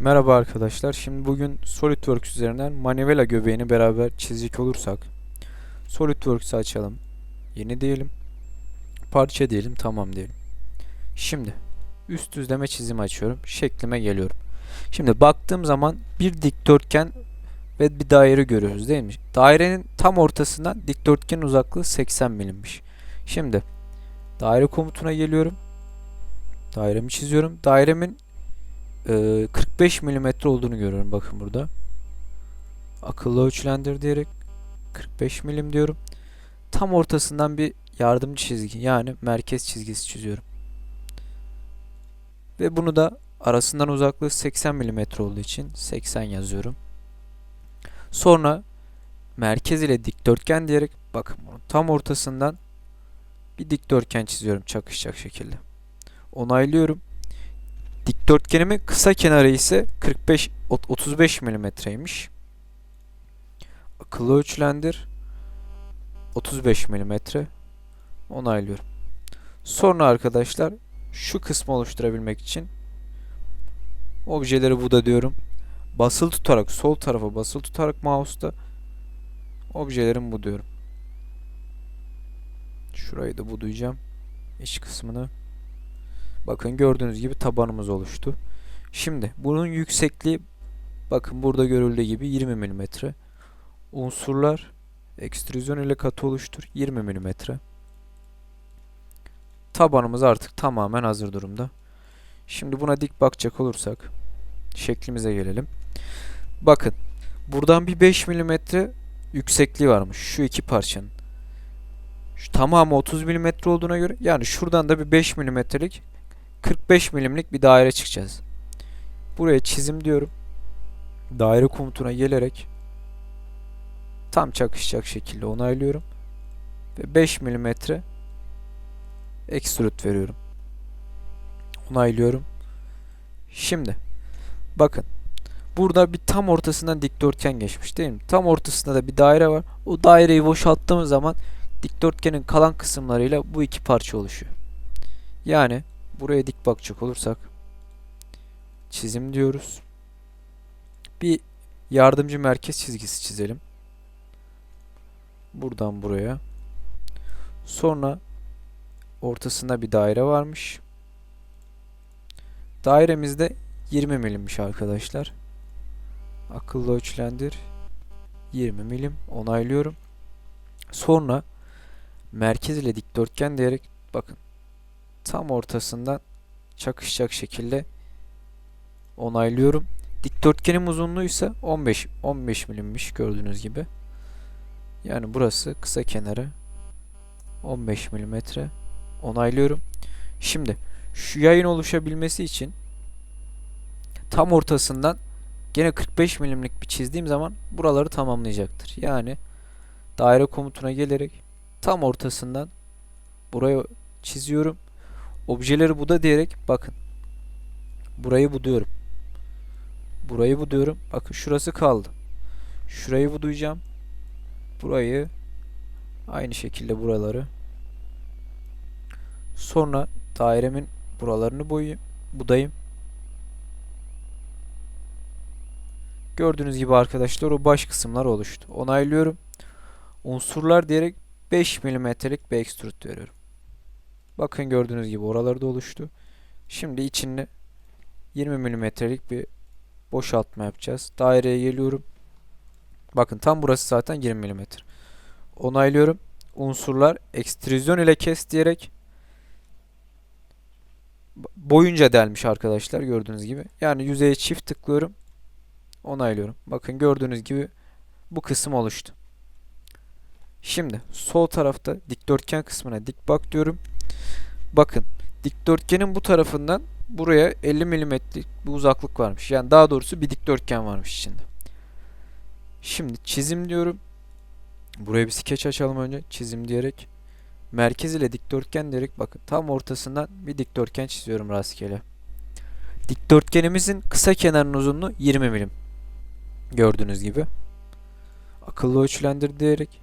Merhaba arkadaşlar. Şimdi bugün SolidWorks üzerinden Manivela göbeğini beraber çizecek olursak SolidWorks'ı açalım. Yeni diyelim. Parça diyelim. Tamam diyelim. Şimdi üst düzleme çizimi açıyorum. Şeklime geliyorum. Şimdi baktığım zaman bir dikdörtgen ve bir daire görüyoruz değil mi? Dairenin tam ortasından dikdörtgenin uzaklığı 80 milimmiş. Şimdi daire komutuna geliyorum. Dairemi çiziyorum. Dairemin e, 45 milimetre olduğunu görüyorum bakın burada. Akıllı ölçülendir diyerek 45 milim diyorum. Tam ortasından bir yardımcı çizgi yani merkez çizgisi çiziyorum. Ve bunu da arasından uzaklığı 80 milimetre olduğu için 80 yazıyorum. Sonra merkez ile dikdörtgen diyerek bakın bunun tam ortasından bir dikdörtgen çiziyorum çakışacak şekilde. Onaylıyorum. Dikdörtgenimin kısa kenarı ise 45 ot- 35 milimetreymiş. Akıllı ölçülendir. 35 milimetre. Onaylıyorum. Sonra arkadaşlar şu kısmı oluşturabilmek için objeleri buda diyorum. Basılı tutarak sol tarafa basılı tutarak mouse'da objelerimi bu diyorum. Şurayı da budayacağım. İç kısmını. Bakın gördüğünüz gibi tabanımız oluştu. Şimdi bunun yüksekliği bakın burada görüldüğü gibi 20 mm. Unsurlar ekstrüzyon ile katı oluştur 20 mm. Tabanımız artık tamamen hazır durumda. Şimdi buna dik bakacak olursak şeklimize gelelim. Bakın buradan bir 5 mm yüksekliği varmış şu iki parçanın. Şu tamamı 30 mm olduğuna göre yani şuradan da bir 5 mm'lik 45 milimlik bir daire çıkacağız. Buraya çizim diyorum. Daire komutuna gelerek tam çakışacak şekilde onaylıyorum. Ve 5 milimetre extrude veriyorum. Onaylıyorum. Şimdi bakın burada bir tam ortasından dikdörtgen geçmiş değil mi? Tam ortasında da bir daire var. O daireyi boşalttığımız zaman dikdörtgenin kalan kısımlarıyla bu iki parça oluşuyor. Yani Buraya dik bakacak olursak çizim diyoruz. Bir yardımcı merkez çizgisi çizelim. Buradan buraya. Sonra ortasında bir daire varmış. Dairemizde 20 milimmiş arkadaşlar. Akıllı ölçülendir. 20 milim onaylıyorum. Sonra merkez ile dikdörtgen diyerek bakın tam ortasından çakışacak şekilde onaylıyorum. Dikdörtgenin uzunluğu ise 15 15 milimmiş gördüğünüz gibi. Yani burası kısa kenarı 15 milimetre onaylıyorum. Şimdi şu yayın oluşabilmesi için tam ortasından gene 45 milimlik bir çizdiğim zaman buraları tamamlayacaktır. Yani daire komutuna gelerek tam ortasından buraya çiziyorum Objeleri buda diyerek bakın. Burayı buduyorum. Burayı buduyorum. Bakın şurası kaldı. Şurayı buduyacağım. Burayı aynı şekilde buraları. Sonra dairemin buralarını boyayım, budayım. Gördüğünüz gibi arkadaşlar o baş kısımlar oluştu. Onaylıyorum. Unsurlar diyerek 5 milimetrelik bir extrude veriyorum. Bakın gördüğünüz gibi oraları da oluştu. Şimdi içinde 20 milimetrelik bir boşaltma yapacağız. Daireye geliyorum. Bakın tam burası zaten 20 milimetre. Onaylıyorum. Unsurlar ekstrüzyon ile kes diyerek boyunca delmiş arkadaşlar gördüğünüz gibi. Yani yüzeye çift tıklıyorum. Onaylıyorum. Bakın gördüğünüz gibi bu kısım oluştu. Şimdi sol tarafta dikdörtgen kısmına dik bak diyorum. Bakın dikdörtgenin bu tarafından buraya 50 milimetrelik bir uzaklık varmış. Yani daha doğrusu bir dikdörtgen varmış içinde. Şimdi çizim diyorum. Buraya bir skeç açalım önce. Çizim diyerek. Merkez ile dikdörtgen diyerek bakın tam ortasından bir dikdörtgen çiziyorum rastgele. Dikdörtgenimizin kısa kenarının uzunluğu 20 milim. Gördüğünüz gibi. Akıllı ölçülendir diyerek.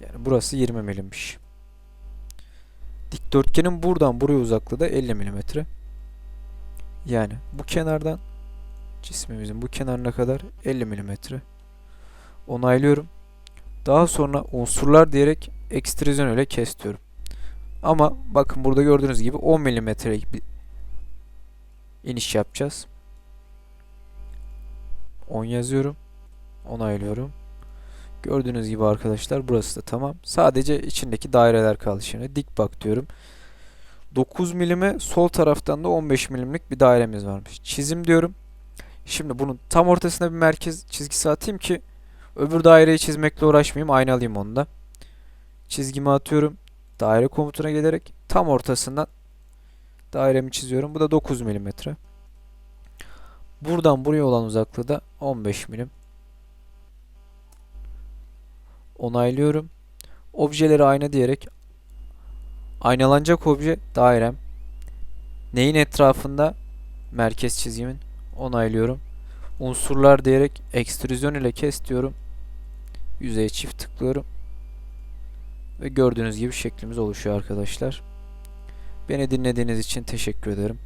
Yani burası 20 milimmiş. Dikdörtgenin buradan buraya uzaklığı da 50 mm. Yani bu kenardan cismimizin bu kenarına kadar 50 milimetre. Onaylıyorum. Daha sonra unsurlar diyerek ekstrüzyon ile kes diyorum. Ama bakın burada gördüğünüz gibi 10 milimetrelik bir iniş yapacağız. 10 yazıyorum. Onaylıyorum. Gördüğünüz gibi arkadaşlar burası da tamam. Sadece içindeki daireler kaldı şimdi. Dik bak diyorum. 9 milime sol taraftan da 15 milimlik bir dairemiz varmış. Çizim diyorum. Şimdi bunun tam ortasına bir merkez çizgisi atayım ki öbür daireyi çizmekle uğraşmayayım. Aynalayayım onu da. Çizgimi atıyorum. Daire komutuna gelerek tam ortasından dairemi çiziyorum. Bu da 9 milimetre. Buradan buraya olan uzaklığı da 15 milim. Onaylıyorum. Objeleri ayna diyerek aynalanacak obje dairem. Neyin etrafında? Merkez çizgimin. Onaylıyorum. Unsurlar diyerek ekstrüzyon ile kes diyorum. Yüzeye çift tıklıyorum. Ve gördüğünüz gibi şeklimiz oluşuyor arkadaşlar. Beni dinlediğiniz için teşekkür ederim.